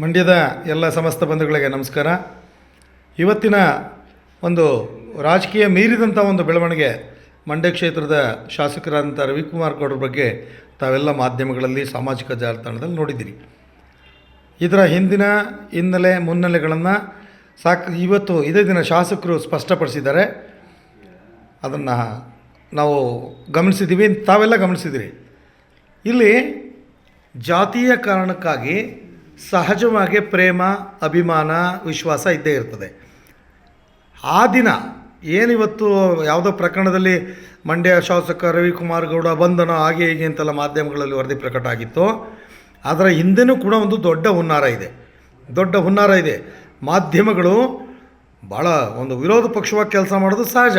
ಮಂಡ್ಯದ ಎಲ್ಲ ಸಮಸ್ತ ಬಂಧುಗಳಿಗೆ ನಮಸ್ಕಾರ. ಇವತ್ತಿನ ಒಂದು ರಾಜಕೀಯ ಮೀರಿದಂಥ ಒಂದು ಬೆಳವಣಿಗೆ ಮಂಡ್ಯ ಕ್ಷೇತ್ರದ ಶಾಸಕರಾದಂಥ ರವಿಕುಮಾರ್ ಗೌಡ್ರ ಬಗ್ಗೆ ತಾವೆಲ್ಲ ಮಾಧ್ಯಮಗಳಲ್ಲಿ ಸಾಮಾಜಿಕ ಜಾಲತಾಣದಲ್ಲಿ ನೋಡಿದ್ದೀರಿ. ಇದರ ಹಿಂದಿನ, ಹಿನ್ನೆಲೆ, ಮುನ್ನೆಲೆಗಳನ್ನು ಸಾಕು, ಇವತ್ತು ಇದೇ ದಿನ ಶಾಸಕರು ಸ್ಪಷ್ಟಪಡಿಸಿದ್ದಾರೆ. ಅದನ್ನು ನಾವು ಗಮನಿಸಿದ್ದೀವಿ, ತಾವೆಲ್ಲ ಗಮನಿಸಿದ್ದೀರಿ. ಇಲ್ಲಿ ಜಾತಿಯ ಕಾರಣಕ್ಕಾಗಿ ಸಹಜವಾಗಿ ಪ್ರೇಮ, ಅಭಿಮಾನ, ವಿಶ್ವಾಸ ಇದ್ದೇ ಇರ್ತದೆ. ಆ ದಿನ ಏನಿವತ್ತು ಯಾವುದೋ ಪ್ರಕರಣದಲ್ಲಿ ಮಂಡ್ಯ ಶಾಸಕ ರವಿಕುಮಾರ್ ಗೌಡ ಬಂಧನ ಹಾಗೆ ಹೀಗೆ ಅಂತೆಲ್ಲ ಮಾಧ್ಯಮಗಳಲ್ಲಿ ವರದಿ ಪ್ರಕಟ ಆಗಿತ್ತು. ಅದರ ಹಿಂದೆನೂ ಕೂಡ ಒಂದು ದೊಡ್ಡ ಹುನ್ನಾರ ಇದೆ. ದೊಡ್ಡ ಹುನ್ನಾರ ಇದೆ. ಮಾಧ್ಯಮಗಳು ಭಾಳ ಒಂದು ವಿರೋಧ ಪಕ್ಷವಾಗಿ ಕೆಲಸ ಮಾಡೋದು ಸಹಜ.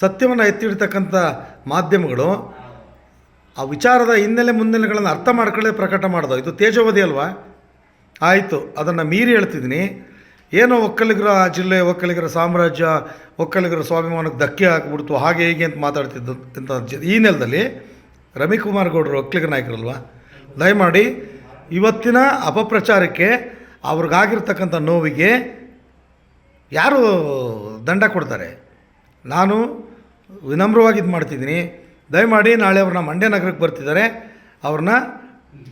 ಸತ್ಯವನ್ನು ಎತ್ತಿಡ್ತಕ್ಕಂಥ ಮಾಧ್ಯಮಗಳು ಆ ವಿಚಾರದ ಹಿನ್ನೆಲೆ, ಮುನ್ನೆಲೆಗಳನ್ನು ಅರ್ಥ ಮಾಡ್ಕೊಳ್ಳೆ ಪ್ರಕಟ ಮಾಡೋದು ಇದು ತೇಜೋವಧಿ ಅಲ್ವಾ? ಆಯಿತು, ಅದನ್ನು ಮೀರಿ ಹೇಳ್ತಿದ್ದೀನಿ. ಏನೋ ಒಕ್ಕಲಿಗರ ಜಿಲ್ಲೆ, ಒಕ್ಕಲಿಗರ ಸಾಮ್ರಾಜ್ಯ, ಒಕ್ಕಲಿಗರ ಸ್ವಾಭಿಮಾನಕ್ಕೆ ಧಕ್ಕೆ ಹಾಕ್ಬಿಡ್ತು, ಹಾಗೆ ಹೀಗೆ ಅಂತ ಮಾತಾಡ್ತಿದ್ದು ಅಂತ ಜ- ಈ ನೆಲದಲ್ಲಿ ರವಿಕುಮಾರ್ ಗೌಡರು ಒಕ್ಕಲಿಗ ನಾಯಕರಲ್ವ? ದಯಮಾಡಿ ಇವತ್ತಿನ ಅಪಪ್ರಚಾರಕ್ಕೆ ಅವ್ರಿಗಾಗಿರ್ತಕ್ಕಂಥ ನೋವಿಗೆ ಯಾರು ದಂಡ ಕೊಡ್ತಾರೆ? ನಾನು ವಿನಮ್ರವಾಗಿ ಇದು ಮಾಡ್ತಿದ್ದೀನಿ. ದಯಮಾಡಿ ನಾಳೆ ಅವ್ರನ್ನ ಮಂಡ್ಯ ನಗರಕ್ಕೆ ಬರ್ತಿದ್ದಾರೆ. ಅವ್ರನ್ನ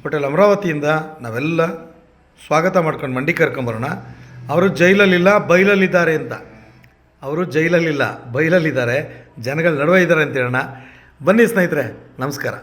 ಹೋಟೆಲ್ ಅಮರಾವತಿಯಿಂದ ನಾವೆಲ್ಲ ಸ್ವಾಗತ ಮಾಡ್ಕೊಂಡು ಮಂಡಿ ಕರ್ಕೊಂಬರೋಣ. ಅವರು ಜೈಲಲ್ಲಿಲ್ಲ, ಬೈಲಲ್ಲಿದ್ದಾರೆ ಅಂತ. ಅವರು ಜೈಲಲ್ಲಿಲ್ಲ, ಬೈಲಲ್ಲಿದ್ದಾರೆ. ಜನಗಳ ನಡುವೆ ಇದ್ದಾರೆ ಅಂತ ಹೇಳೋಣ. ಬನ್ನಿ ಸ್ನೇಹಿತರೆ, ನಮಸ್ಕಾರ.